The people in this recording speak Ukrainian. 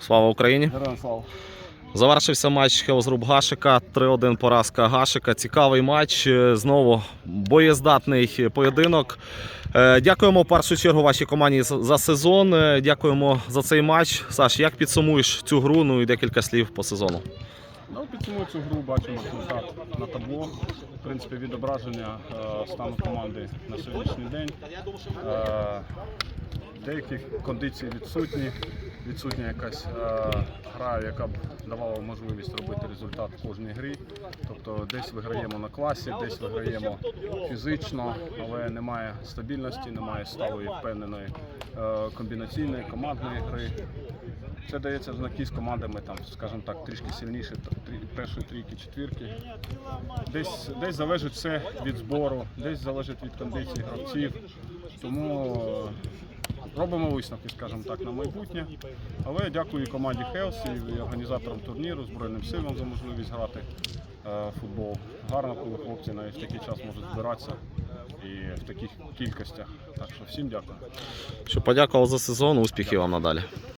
Слава Україні! Слава. Завершився матч Хелзруб Гашика. 3-1 поразка Гашика. Цікавий матч. Е, Знову боєздатний поєдинок. Е, Дякуємо в першу чергу вашій команді за сезон. Е, Дякуємо за цей матч. Саш, як підсумуєш цю гру? Ну і декілька слів по сезону. Ну, підсумую цю гру, бачимо результат на табло. В принципі, відображення стану команди на сьогоднішній день. Деякі кондиції відсутні. Відсутня якась е, гра, яка б давала можливість робити результат в кожній грі. Тобто десь виграємо на класі, десь виграємо фізично, але немає стабільності, немає сталої впевненої е, комбінаційної командної гри. Це дається знаки з командами, там, скажімо так, трішки сильніше, першої трійки, четвірки. Десь, десь залежить все від збору, десь залежить від кондиції гравців. Тому робимо висновки, скажімо так, на майбутнє. Але я дякую команді Хелс і організаторам турніру, Збройним силам за можливість грати е, в футбол. Гарно, коли хлопці навіть в такий час можуть збиратися і в таких кількостях. Так що всім дякую. Що подякував за сезон, успіхів вам надалі.